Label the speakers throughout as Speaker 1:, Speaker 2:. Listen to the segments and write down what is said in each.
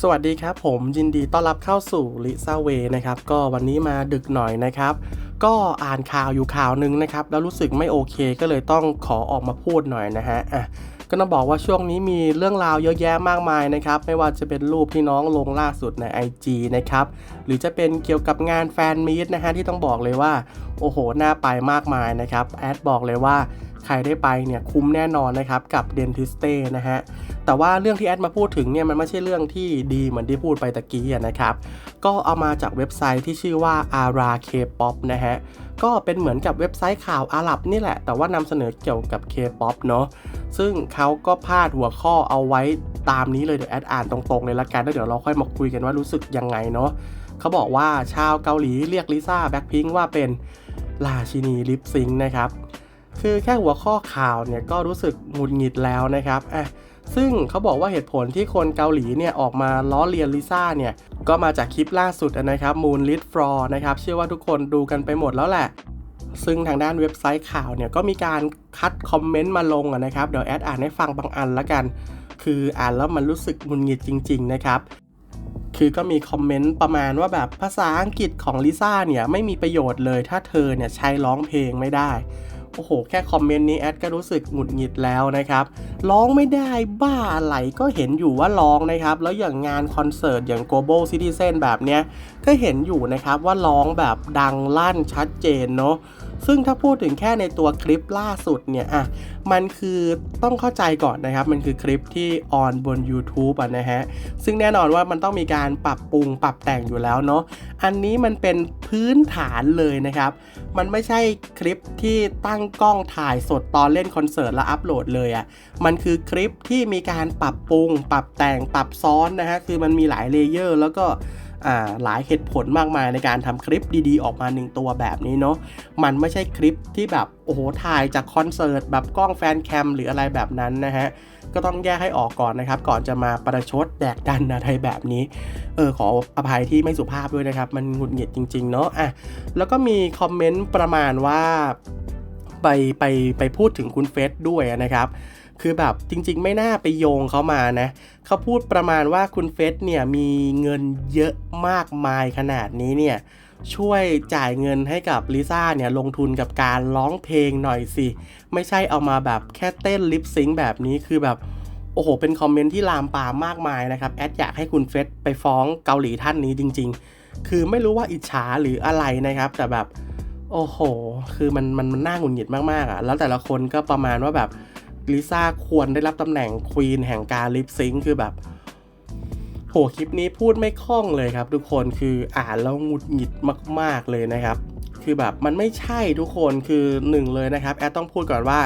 Speaker 1: สวัสดีครับผมยินดีต้อนรับเข้าสู่ลิซ่าเวนะครับก็วันนี้มาดึกหน่อยนะครับ ก็อ่านข่าวอยู่ข่าวหนึ่งนะครับ แล้วรู้สึกไม่โอเคก็เลยต้องขอออกมาพูดหน่อยนะฮะอะ ก็ต้องบอกว่าช่วงนี้มีเรื่องราวเยอะแยะมากมายนะครับ ไม่ว่าจะเป็นรูปที่น้องลงล่าสุดใน IG นะครับ หรือจะเป็นเกี่ยวกับงานแฟนมีตนะฮะที่ต้องบอกเลยว่า โอ้โห น่าไปมากมายนะครับ แอดบอกเลยว่าใครได้ไปเนี่ยคุ้มแน่นอนนะครับกับ Dentiste นะฮะแต่ว่าเรื่องที่แอดมาพูดถึงเนี่ยมันไม่ใช่เรื่องที่ดีเหมือนที่พูดไปตะกี้นะครับ ก็เอามาจากเว็บไซต์ที่ชื่อว่า Ara K-pop นะฮะก็เป็นเหมือนกับเว็บไซต์ข่าวอาหรับนี่แหละ แต่ว่านำเสนอเกี่ยวกับ K-pop เนาะ ซึ่งเขาก็พาดหัวข้อเอาไว้ตามนี้เลยเดี๋ยวแอดอ่านตรงๆเลยละกันแล้วเดี๋ยวเราค่อยมาคุยกันว่ารู้สึกยังไงเนาะเขาบอกว่าชาวเกาหลีเรียกลิซ่าแบ็คพิงว่าเป็นราชินีลิปซิงค์นะครับ คือแค่หัวข้อข่าวเนี่ยก็รู้สึกหงุดหงิดแล้วนะครับอะซึ่งเขาบอกว่าเหตุผลที่คนเกาหลีเนี่ยออกมาล้อเลียนลิซ่าเนี่ย ก็มาจากคลิปล่าสุดนะครับ Moon Lit Floor นะครับ เชื่อว่าทุกคนดูกันไปหมดแล้วแหละ ซึ่งทางด้านเว็บไซต์ข่าวเนี่ยก็มีการคัดคอมเมนต์มาลงนะครับ เดี๋ยวแอดอ่านให้ฟังบางอันละกัน คืออ่านแล้วมันรู้สึกมุนหงิดจริง ๆ นะครับ คือก็มีคอมเมนต์ประมาณว่าแบบภาษาอังกฤษของลิซ่าเนี่ยไม่มีประโยชน์เลยถ้าเธอเนี่ยใช้ร้องเพลงไม่ได้ โอ้โห แค่คอมเมนต์นี้แอดก็รู้สึกหงุดหงิดแล้วนะครับ ร้องไม่ได้บ้าอะไรก็เห็นอยู่ว่าร้องนะครับ แล้วอย่างงานคอนเสิร์ตอย่าง Global Citizen แบบเนี้ย ก็เห็นอยู่นะครับว่าร้องแบบดังลั่นชัดเจนเนาะซึ่งถ้าพูดถึงแค่ในตัวคลิปล่าสุดเนี่ยอะมันคือต้องเข้าใจก่อนนะครับ มันคือคลิปที่ออนบน YouTube อะนะฮะ ซึ่งแน่นอนว่ามันต้องมีการปรับปรุงปรับแต่งอยู่แล้วเนาะอันนี้มันเป็นพื้นฐานเลยนะครับ มันไม่ใช่คลิปที่ตั้งกล้องถ่ายสดตอนเล่นคอนเสิร์ตแล้วอัปโหลดเลยอะ่ะมันคือคลิปที่มีการปรับปรุง ปรับแต่งปรับซ้อนนะฮะคือมันมีหลายเลเยอร์แล้วก็ หลายเหตุผลมากมายในการทำคลิปดีๆ ออกมาหนึ่งตัวแบบนี้เนาะมันไม่ใช่คลิปที่แบบโอ้โหถ่ายจากคอนเสิร์ตแบบกล้องแฟนแคมหรืออะไรแบบนั้นนะฮะก็ต้องแยกให้ออกก่อนนะครับ ก่อนจะมาประชดแดกดันอะไรแบบนี้ เออขออภัยที่ไม่สุภาพด้วยนะครับ มันหงุดหงิดจริง ๆ เนาะอะแล้วก็มีคอมเมนต์ประมาณว่าไปไปไปพูดถึงคุณเฟสด้วยนะครับ คือแบบจริงๆ ไม่น่าไปโยงเขามานะเขาพูดประมาณว่าคุณเฟสเนี่ยมีเงินเยอะมากมายขนาดนี้เนี่ยช่วยจ่ายเงินให้กับลิซ่าเนี่ยลงทุนกับการร้องเพลงหน่อยสิ ไม่ใช่เอามาแบบแค่เต้นลิปซิงค์แบบนี้คือแบบ โอ้โห เป็นคอมเมนต์ที่ลามปามมากมายนะครับ แอดอยากให้คุณเฟสไปฟ้องเกาหลีท่านนี้จริง ๆ คือไม่รู้ว่าอิจฉาหรืออะไรนะครับ แต่แบบ โอ้โห คือมันมันมันน่าหงุดหงิดมากๆอะแล้วแต่ละคนก็ประมาณว่าแบบ ลิซ่าควรได้รับตำแหน่งควีนแห่งการลิปซิงคือแบบโหคลิปนี้พูดไม่คล่องเลยครับ ทุกคนคืออ่านแล้วหงุดหงิดมาก ๆเลยนะครับ คือแบบมันไม่ใช่ทุกคนคือหนึ่งเลยนะครับแอดต้องพูดก่อนว่า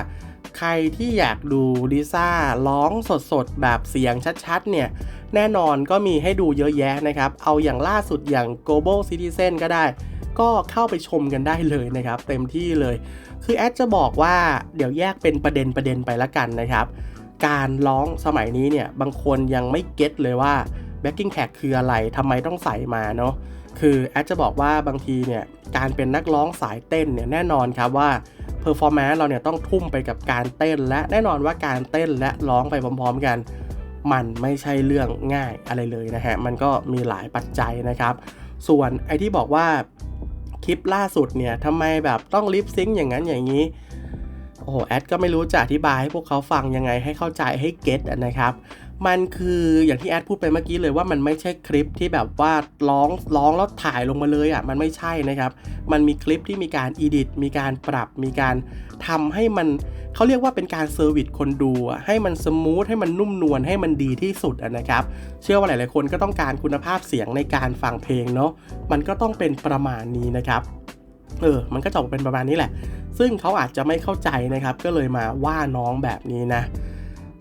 Speaker 1: ใครที่อยากดูลิซ่าร้องสดๆ แบบเสียงชัดๆ เนี่ย แน่นอนก็มีให้ดูเยอะแยะนะครับ เอาอย่างล่าสุดอย่าง Global Citizen ก็ได้ ก็เข้าไปชมกันได้เลยนะครับ เต็มที่เลย คือแอดจะบอกว่าเดี๋ยวแยกเป็นประเด็นประเด็นไปละกันนะครับ การร้องสมัยนี้เนี่ยบางคนยังไม่เก็ตเลยว่า backing track คืออะไรทำไมต้องใส่มาเนาะคือแอดจะบอกว่าบางทีเนี่ยการเป็นนักร้องสายเต้นเนี่ยแน่นอนครับว่า performance เราเนี่ยต้องทุ่มไปกับการเต้น และแน่นอนว่าการเต้นและร้องไปพร้อม ๆ กัน มันไม่ใช่เรื่องง่ายอะไรเลยนะฮะ มันก็มีหลายปัจจัยนะครับ ส่วนไอที่บอกว่า ลิปล่าสุดเนี่ยทำไมแบบต้องลิปซิงค์อย่างนั้นอย่างนี้ โอ้โหแอดก็ไม่รู้จะอธิบายให้พวกเขาฟังยังไงให้เข้าใจให้เก็ตนะครับ มันคืออย่างที่แอดพูดไปเมื่อกี้เลยว่ามันไม่ใช่คลิปที่แบบว่าร้องร้องแล้วถ่ายลงมาเลยอะ่ะมันไม่ใช่นะครับ มันมีคลิปที่มีการอีดิทมีการปรับมีการทำให้มันเขาเรียกว่าเป็นการเซอร์วิสคนดูให้มันสมูทให้มันนุ่มนวลให้มันดีที่สุดอะนะครับ เชื่อว่าหลายๆคนก็ต้องการคุณภาพเสียงในการฟังเพลงเนาะมันก็ต้องเป็นประมาณนี้นะครับเออ มันก็จะออกเป็นประมาณนี้แหละ ซึ่งเขาอาจจะไม่เข้าใจนะครับ ก็เลยมาว่าน้องแบบนี้นะ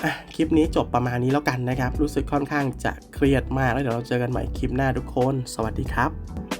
Speaker 1: อะคลิปนี้จบประมาณนี้แล้วกันนะครับ รู้สึกค่อนข้างจะเครียดมากแล้วเดี๋ยวเราเจอกันใหม่คลิปหน้าทุกคน สวัสดีครับ